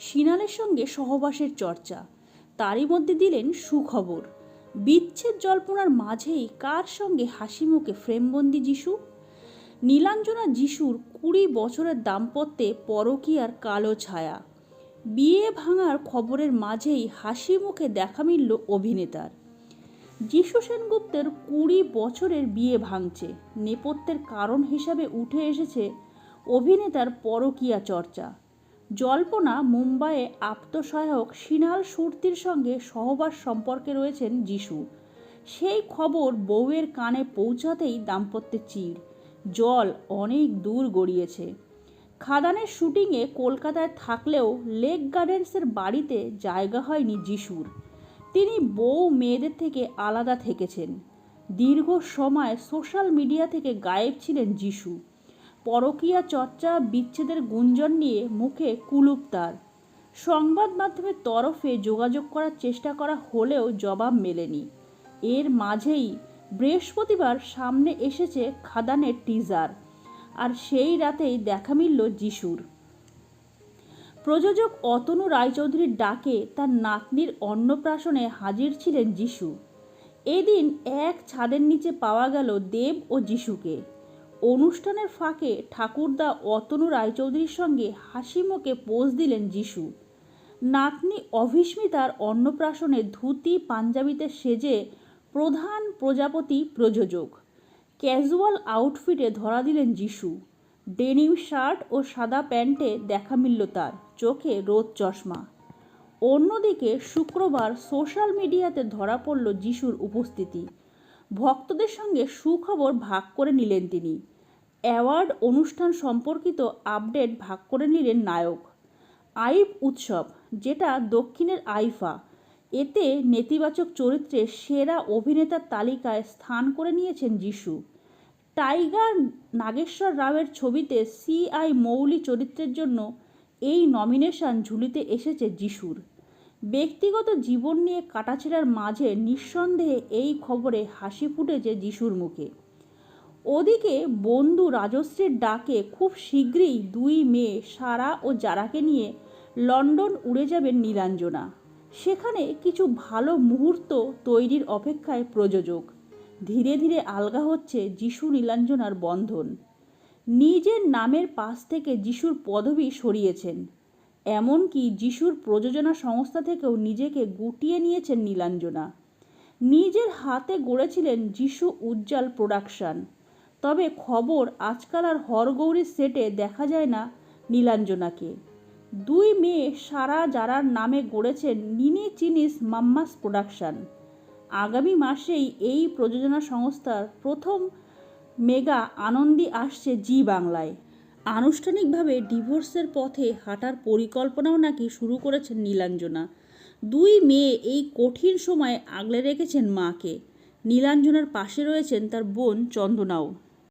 সিনালের সঙ্গে সহবাসের চর্চা। তারই মধ্যে দিলেন সুখবর। বিচ্ছেদ জল্পনার মাঝেই কার সঙ্গে হাসি মুখে ফ্রেমবন্দি যিশু? নীলাঞ্জনা যিশুর কুড়ি বছরের দাম্পত্যে পরকীয়ার কালো ছায়া। বিয়ে ভাঙার খবরের মাঝেই হাসি মুখে দেখা মিলল অভিনেতার। যিশু সেনগুপ্তের কুড়ি বছরের বিয়ে ভাঙছে। নেপথ্যের কারণ হিসাবে উঠে এসেছে অভিনেতার পরকীয়া চর্চা। জল্পনা মুম্বাইয়ে আত্মসহায়ক সিনাল সুরতির সঙ্গে সহবাস সম্পর্কে রয়েছেন যিশু। সেই খবর বউয়ের কানে পৌঁছাতেই দাম্পত্যের চির। জল অনেক দূর গড়িয়েছে। খাদানের শুটিংয়ে কলকাতায় থাকলেও লেক গার্ডেন্সের বাড়িতে জায়গা হয়নি যিশুর। তিনি বউ মেয়েদের থেকে আলাদা থেকেছেন। দীর্ঘ সময় সোশ্যাল মিডিয়া থেকে গায়েব ছিলেন যিশু। পরকীয়া চর্চা, বিচ্ছেদের গুঞ্জন নিয়ে মুখে কুলুপ তার। সংবাদ মাধ্যমের তরফে যোগাযোগ করার চেষ্টা করা হলেও জবাব মেলেনি। এর মাঝেই বৃহস্পতিবার সামনে এসেছে খাদানের টিজার আর সেই রাতেই দেখা মিলল যিশুর। প্রযোজক অতনু রায়চৌধুরীর ডাকে তার নাতনির অন্নপ্রাশনে হাজির ছিলেন যিশু। এদিন এক ছাদের নিচে পাওয়া গেল দেব ও যিশুকে। অনুষ্ঠানের ফাঁকে ঠাকুরদা অতনু রায়চৌধুরীর সঙ্গে হাসি মুখে পোজ দিলেন যিশু। নাতনি অভিস্মিতার অন্নপ্রাশনে ধুতি, পাঞ্জাবিতে সেজে প্রধান প্রজাপতি প্রযোজক। ক্যাজুয়াল আউটফিটে ধরা দিলেন যিশু। ডেনিম শার্ট ও সাদা প্যান্টে দেখা মিলল তার। চোখে রোদ চশমা। অন্যদিকে শুক্রবার সোশ্যাল মিডিয়াতে ধরা পড়ল যিশুর উপস্থিতি। ভক্তদের সঙ্গে সুখবর ভাগ করে নিলেন তিনি। অ্যাওয়ার্ড অনুষ্ঠান সম্পর্কিত আপডেট ভাগ করে নিলেন নায়ক। আইফ উৎসব, যেটা দক্ষিণের আইফা, এতে নেতিবাচক চরিত্রে সেরা অভিনেতার তালিকায় স্থান করে নিয়েছেন যিশু। টাইগার নাগেশ্বর রাওয়ের ছবিতে সিআই মৌলি চরিত্রের জন্য এই নমিনেশন ঝুলিতে এসেছে যিশুর। ব্যক্তিগত জীবন নিয়ে কাটাছেড়ার মাঝে নিঃসন্দেহে এই খবরে হাসি ফুটেছে যিশুর মুখে। ওদিকে বন্ধু রাজশ্রীর ডাকে খুব শীঘ্রই দুই মেয়ে সারা ও জারাকে নিয়ে লন্ডন উড়ে যাবেন নীলাঞ্জনা। সেখানে কিছু ভালো মুহূর্ত তৈরির অপেক্ষায় প্রযোজক। ধীরে ধীরে আলগা হচ্ছে যিশু নীলাঞ্জনার বন্ধন। নিজের নামের পাশ থেকে যিশুর পদবি সরিয়েছেন। এমনকি যিশুর প্রযোজনা সংস্থা থেকেও নিজেকে গুটিয়ে নিয়েছেন নীলাঞ্জনা। নিজের হাতে গড়েছিলেন যিশু উজ্জ্বল প্রোডাকশান। তবে খবর আজকাল আর হরগৌরীর সেটে দেখা যায় না নীলাঞ্জনাকে। দুই মেয়ে সারা যারার নামে গড়েছেন নিনি চিনিস মাম্মাস প্রোডাকশান। আগামী মাসেই এই প্রযোজনা সংস্থার প্রথম মেগা আনন্দী আসছে জি বাংলায়। আনুষ্ঠানিকভাবে ডিভোর্সের পথে হাঁটার পরিকল্পনাও নাকি শুরু করেছেন নীলাঞ্জনা। দুই মেয়ে এই কঠিন সময়ে আগলে রেখেছেন মাকে। নীলাঞ্জনার পাশে রয়েছেন তার বোন চন্দনাও।